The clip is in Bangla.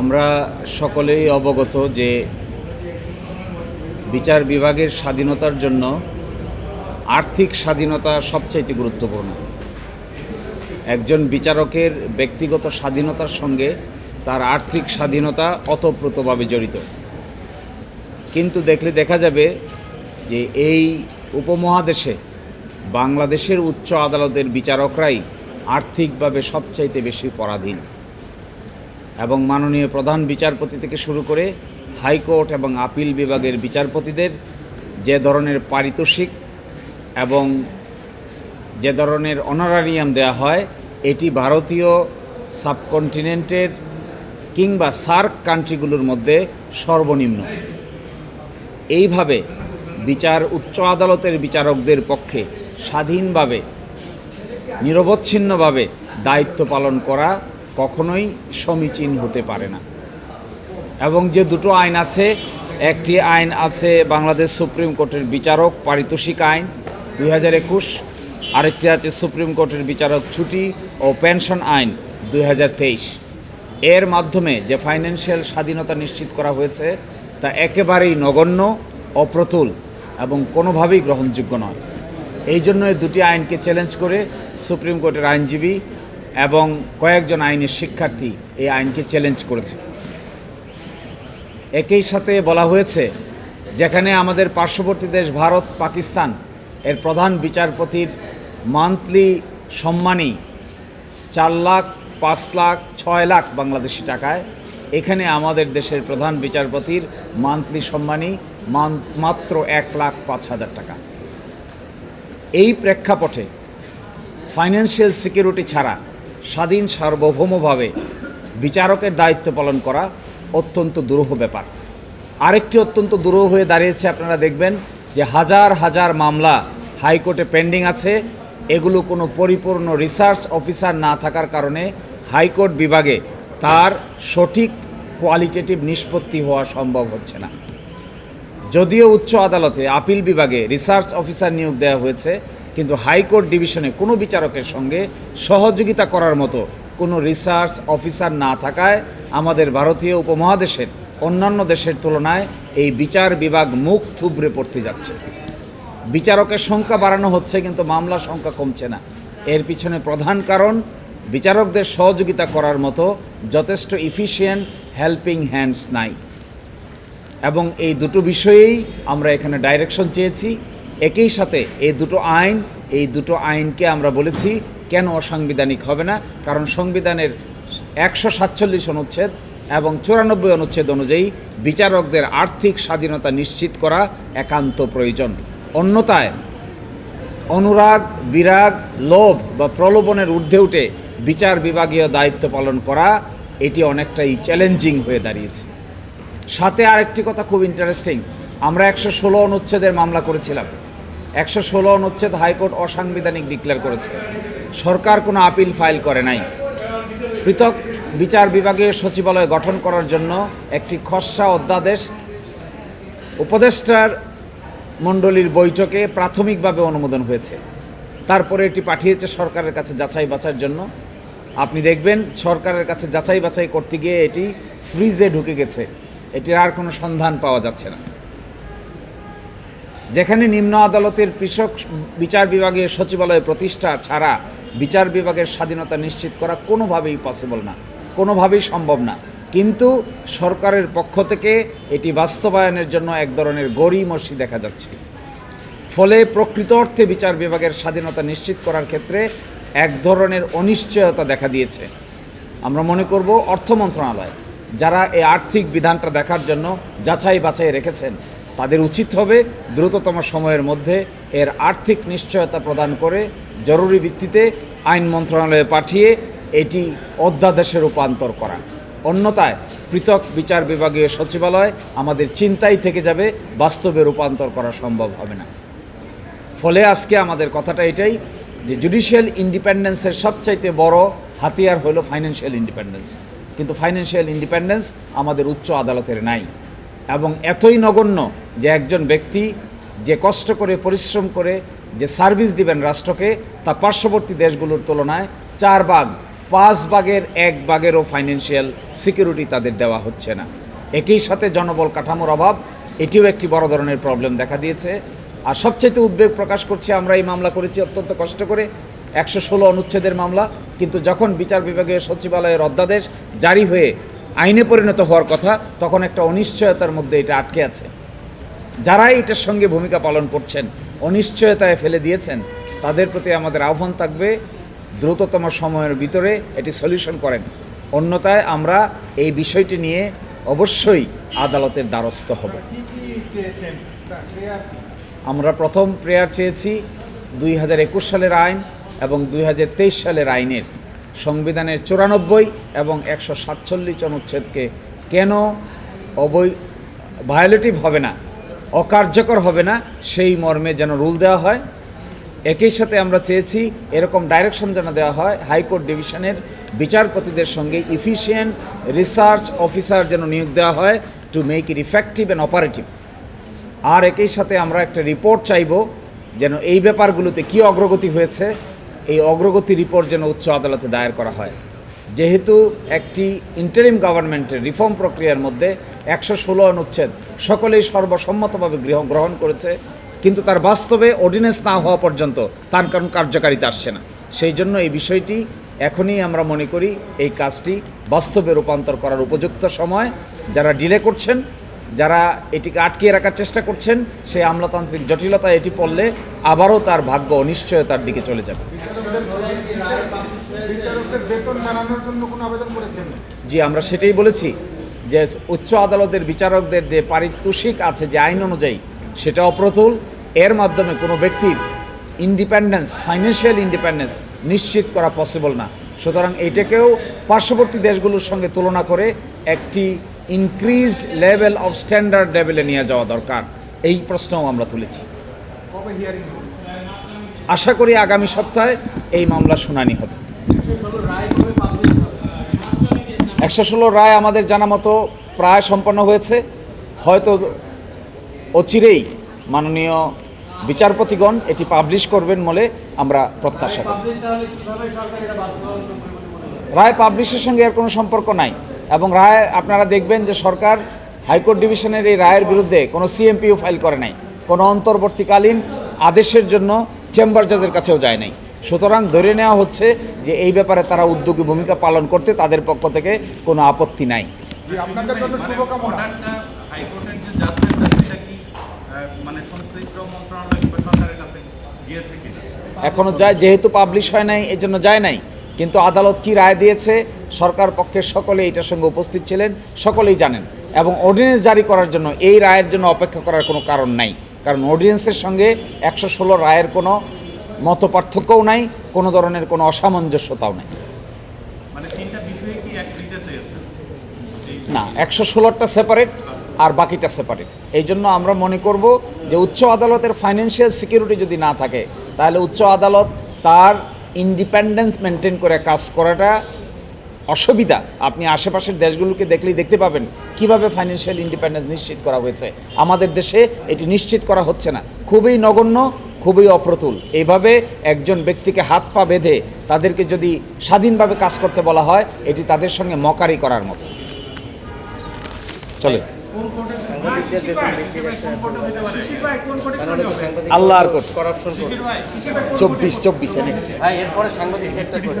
আমরা সকলেই অবগত যে বিচার বিভাগের স্বাধীনতার জন্য আর্থিক স্বাধীনতা সবচাইতে গুরুত্বপূর্ণ। একজন বিচারকের ব্যক্তিগত স্বাধীনতার সঙ্গে তার আর্থিক স্বাধীনতা অতপ্রতভাবে জড়িত। কিন্তু দেখলে দেখা যাবে যে এই উপমহাদেশে বাংলাদেশের উচ্চ আদালতের বিচারকরাই আর্থিকভাবে সবচাইতে বেশি পরাধীন। এবং মাননীয় প্রধান বিচারপতি থেকে শুরু করে হাইকোর্ট এবং আপিল বিভাগের বিচারপতিদের যে ধরনের পারিতোষিক এবং যে ধরনের অনারারিয়াম দেওয়া হয়, এটি ভারতীয় সাবকন্টিনেন্টের কিংবা সার্ক কান্ট্রিগুলোর মধ্যে সর্বনিম্ন। এইভাবে বিচার, উচ্চ আদালতের বিচারকদের পক্ষে স্বাধীনভাবে, নিরবচ্ছিন্নভাবে দায়িত্ব পালন করা কখনোই সমীচীন হতে পারে না। এবং যে দুটো আইন আছে, একটি আইন আছে বাংলাদেশ সুপ্রিম কোর্টের বিচারক পারিতোষিক আইন দুই হাজার একুশ, আরেকটি আছে সুপ্রিম কোর্টের বিচারক ছুটি ও পেনশন আইন দুই হাজার তেইশ। এর মাধ্যমে যে ফাইন্যান্সিয়াল স্বাধীনতা নিশ্চিত করা হয়েছে, তা একেবারেই নগণ্য, অপ্রতুল এবং কোনোভাবেই গ্রহণযোগ্য নয়। এই জন্য দুটি আইনকে চ্যালেঞ্জ করে সুপ্রিম কোর্টের আইনজীবী এবং কয়েকজন আইনের শিক্ষার্থী এই আইনকে চ্যালেঞ্জ করেছে। একই সাথে বলা হয়েছে, যেখানে আমাদের পার্শ্ববর্তী দেশ ভারত, পাকিস্তান, এর প্রধান বিচারপতির মান্থলি সম্মানী চার লাখ, পাঁচ লাখ, ছয় লাখ বাংলাদেশি টাকায়। এখানে আমাদের দেশের প্রধান বিচারপতির মান্থলি সম্মানী মান- মাত্র এক লাখ, পাঁচ হাজার টাকা। এই প্রেক্ষাপটে ফাইন্যান্সিয়াল সিকিউরিটি ছাড়া স্বাধীন সার্বভৌমভাবে বিচারকের দায়িত্ব পালন করা অত্যন্ত দুরূহ ব্যাপার। আরেকটি অত্যন্ত দুরূহ হয়ে দাঁড়িয়েছে, আপনারা দেখবেন যে হাজার হাজার মামলা হাইকোর্টে পেন্ডিং আছে। এগুলো কোনো পরিপূর্ণ রিসার্চ অফিসার না থাকার কারণে হাইকোর্ট বিভাগে তার সঠিক কোয়ালিটেটিভ নিষ্পত্তি হওয়া সম্ভব হচ্ছে না। যদিও উচ্চ আদালতে আপিল বিভাগে রিসার্চ অফিসার নিয়োগ দেওয়া হয়েছে কিন্তু হাইকোর্ট ডিভিশনে কোনো বিচারকের সঙ্গে সহযোগিতা করার মতো কোনো রিসার্চ অফিসার না থাকায় আমাদের ভারতীয় উপমহাদেশের অন্যান্য দেশের তুলনায় এই বিচার বিভাগ মুখ থুবড়ে পড়তে যাচ্ছে। বিচারকের সংখ্যা বাড়ানো হচ্ছে কিন্তু মামলার সংখ্যা কমছে না। এর পিছনে প্রধান কারণ, বিচারকদের সহযোগিতা করার মতো যথেষ্ট ইফিশিয়েন্ট হেল্পিং হ্যান্ডস নাই। এবং এই দুটো বিষয়েই আমরা এখানে ডাইরেকশন চেয়েছি। একই সাথে এই দুটো আইন, এই দুটো আইনকে আমরা বলেছি কেন অসাংবিধানিক হবে না, কারণ সংবিধানের একশো সাতচল্লিশ অনুচ্ছেদ এবং চুরানব্বই অনুচ্ছেদ অনুযায়ী বিচারকদের আর্থিক স্বাধীনতা নিশ্চিত করা একান্ত প্রয়োজন। অন্যতায় অনুরাগ, বিরাগ, লোভ বা প্রলোভনের ঊর্ধ্বে উঠে বিচার বিভাগীয় দায়িত্ব পালন করা, এটি অনেকটাই চ্যালেঞ্জিং হয়ে দাঁড়িয়েছে। সাথে আরেকটি কথা খুব ইন্টারেস্টিং আমরা একশো ষোলো অনুচ্ছেদের মামলা করেছিলাম। একশো ষোলো অনুচ্ছেদ হাইকোর্ট অসাংবিধানিক ডিক্লেয়ার করেছে। সরকার কোনো আপিল ফাইল করে নাই। পৃথক বিচার বিভাগীয় সচিবালয় গঠন করার জন্য একটি খসড়া অধ্যাদেশ উপদেষ্টার মণ্ডলীর বৈঠকে প্রাথমিকভাবে অনুমোদন হয়েছে। তারপরে এটি পাঠিয়েছে সরকারের কাছে যাচাই বাছার জন্য। আপনি দেখবেন সরকারের কাছে যাচাই বাছাই করতে গিয়ে এটি ফ্রিজে ঢুকে গেছে। এটির আর কোনো সন্ধান পাওয়া যাচ্ছে না। যেখানে নিম্ন আদালতের কৃষক বিচার বিভাগের সচিবালয় প্রতিষ্ঠা ছাড়া বিচার বিভাগের স্বাধীনতা নিশ্চিত করা কোনোভাবেই পসিবল না, কোনোভাবেই সম্ভব না। কিন্তু সরকারের পক্ষ থেকে এটি বাস্তবায়নের জন্য এক ধরনের গড়িমসি দেখা যাচ্ছে। ফলে প্রকৃত অর্থে বিচার বিভাগের স্বাধীনতা নিশ্চিত করার ক্ষেত্রে এক ধরনের অনিশ্চয়তা দেখা দিয়েছে। আমরা মনে করব অর্থ মন্ত্রণালয়, যারা এই আর্থিক বিধানটা দেখার জন্য যাচাই বাছাই রেখেছেন তাদের উচিত হবে দ্রুততম সময়ের মধ্যে এর আর্থিক নিশ্চয়তা প্রদান করে জরুরি ভিত্তিতে আইন মন্ত্রণালয়ে পাঠিয়ে এটি অধ্যাদেশে রূপান্তর করা। অন্যথায় পৃথক বিচার বিভাগীয় সচিবালয় আমাদের চিন্তাই থেকে যাবে, বাস্তবে রূপান্তর করা সম্ভব হবে না। ফলে আজকে আমাদের কথাটা এটাই যে জুডিশিয়াল ইন্ডিপেন্ডেন্সের সবচাইতে বড় হাতিয়ার হলো ফাইন্যান্সিয়াল ইন্ডিপেন্ডেন্স কিন্তু ফাইন্যান্সিয়াল ইন্ডিপেন্ডেন্স আমাদের উচ্চ আদালতের নাই। এবং এতই নগণ্য যে একজন ব্যক্তি যে কষ্ট করে, পরিশ্রম করে, যে সার্ভিস দিবেন রাষ্ট্রকে তা পার্শ্ববর্তী দেশগুলোর তুলনায় চার ভাগ, পাঁচ ভাগের এক ভাগেরও ফাইন্যান্সিয়াল সিকিউরিটি তাদের দেওয়া হচ্ছে না। একই সাথে জনবল কাঠামোর অভাব, এটিও একটি বড় ধরনের প্রবলেম দেখা দিয়েছে। আর সবচেয়ে উদ্বেগ প্রকাশ করছে, আমরা এই মামলা করেছি অত্যন্ত কষ্ট করে, একশো ষোলো অনুচ্ছেদের মামলা। কিন্তু যখন বিচার বিভাগীয় সচিবালয়ের অধ্যাদেশ জারি হয়ে আইনে পরিণত হওয়ার কথা, তখন একটা অনিশ্চয়তার মধ্যে এটা আটকে আছে। যারাই এটার সঙ্গে ভূমিকা পালন করছেন, অনিশ্চয়তায় ফেলে দিয়েছেন, তাদের প্রতি আমাদের আহ্বান থাকবে, দ্রুততম সময়ের ভিতরে এটি সলিউশন করেন। অন্যথায় আমরা এই বিষয়টি নিয়ে অবশ্যই আদালতের দ্বারস্থ হব। আমরা প্রথম প্রেয়ার চেয়েছি দুই হাজার একুশ সালের আইন এবং দুই হাজার তেইশ সালের আইনের। সংবিধানের চুরানব্বই এবং একশো সাতচল্লিশ অনুচ্ছেদকে কেন অবৈ ভায়োলেটিভ হবে না, অকার্যকর হবে না, সেই মর্মে যেন রুল দেওয়া হয়। একই সাথে আমরা চেয়েছি এরকম ডাইরেকশন যেন দেওয়া হয় হাইকোর্ট ডিভিশনের বিচারপতিদের সঙ্গে ইফিশিয়েন্ট রিসার্চ অফিসার যেন নিয়োগ দেওয়া হয় to make it effective and operative আর একই সাথে আমরা একটা রিপোর্ট চাইব যেন এই ব্যাপারগুলোতে কী অগ্রগতি হয়েছে এই অগ্রগতি রিপোর্ট যেন উচ্চ আদালতে দায়ের করা হয়। যেহেতু একটি ইন্টারিম গভর্নমেন্টের রিফর্ম প্রক্রিয়ার মধ্যে একশো ষোলো অনুচ্ছেদ সকলেই সর্বসম্মতভাবে গৃহ, গ্রহণ করেছে, কিন্তু তার বাস্তবে অর্ডিনেন্স না হওয়া পর্যন্ত তার কারণ কার্যকারিতা আসছে না। সেই জন্য এই বিষয়টি এখনই আমরা মনে করি এই কাজটি বাস্তবে রূপান্তর করার উপযুক্ত সময়। যারা ডিলে করছেন যারা এটিকে আটকিয়ে রাখার চেষ্টা করছেন সেই আমলাতান্ত্রিক জটিলতা এটি পড়লে আবারও তার ভাগ্য অনিশ্চয়তার দিকে চলে যাবে। জি আমরা সেটাই বলেছি যে উচ্চ আদালতের বিচারকদের যে পারিতোষিক আছে যে আইন অনুযায়ী সেটা অপ্রতুল। এর মাধ্যমে কোনো ব্যক্তির ইন্ডিপেন্ডেন্স ফাইন্যান্সিয়াল ইন্ডিপেন্ডেন্স নিশ্চিত করা পসিবল না। সুতরাং এটাকেও পার্শ্ববর্তী দেশগুলোর সঙ্গে তুলনা করে একটি ইনক্রিজড লেভেল অফ স্ট্যান্ডার্ড লেভেলে নিয়ে যাওয়া দরকার। এই প্রশ্নও আমরা তুলেছি। আশা করি আগামী সপ্তাহে এই মামলা শুনানি হবে। একশো ষোলো রায় আমাদের জানা মতো প্রায় সম্পন্ন হয়েছে। হয়তো অচিরেই মাননীয় বিচারপতিগণ এটি পাবলিশ করবেন বলে আমরা প্রত্যাশা করি। রায় পাবলিশের সঙ্গে এর কোনো সম্পর্ক নাই। এবং রায় আপনারা দেখবেন যে সরকার হাইকোর্ট ডিভিশনের এই রায়ের বিরুদ্ধে কোনো সিএমপিও ফাইল করে নাই কোনো অন্তর্বর্তীকালীন আদেশের জন্য চেম্বার জাজের কাছেও যায় নাই। সুতরাং ধরে নেওয়া হচ্ছে যে এই ব্যাপারে তারা উদ্যোগী ভূমিকা পালন করতে তাদের পক্ষ থেকে কোনো আপত্তি নাই। মানে সংশ্লিষ্ট মন্ত্রণালয় কিংবা সরকারের কাছে গিয়েছে কিনা? এখনও যায় যেহেতু পাবলিশ হয় নাই এর জন্য যায় নাই। কিন্তু আদালত কি রায় দিয়েছে? সরকার পক্ষের সকলে এটার সঙ্গে উপস্থিত ছিলেন সকলেই জানেন। এবং অর্ডিন্যান্স জারি করার জন্য এই রায়ের জন্য অপেক্ষা করার কোনো কারণ নাই। কারণ অর্ডিন্যান্সের সঙ্গে একশো ষোলো রায়ের কোনো মত পার্থক্যও নাই কোনো ধরনের কোনো অসামঞ্জস্যতাও নাই। মানে না একশো ষোলোটা সেপারেট আর বাকিটা সেপারেট এই জন্য আমরা মনে করব যে উচ্চ আদালতের ফাইন্যান্সিয়াল সিকিউরিটি যদি না থাকে তাহলে উচ্চ আদালত তার ইন্ডিপেন্ডেন্স মেনটেন করে কাজ করাটা অসুবিধা। আপনি আশেপাশের দেশগুলোকে দেখলেই দেখতে পাবেন কীভাবে ফাইন্যান্সিয়াল ইন্ডিপেন্ডেন্স নিশ্চিত করা হয়েছে। আমাদের দেশে এটি নিশ্চিত করা হচ্ছে না। খুবই নগণ্য, খুবই অপ্রতুল। এইভাবে একজন ব্যক্তিকে হাত পা বেঁধে তাদেরকে যদি স্বাধীনভাবে কাজ করতে বলা হয়, এটি তাদের সঙ্গে মকারি করার মতো। চলে। আল্লাহর কোর্ট করাপশন চব্বিশ চব্বিশে নেক্সট ভাই এরপরে সাংবাদিক একটা করে।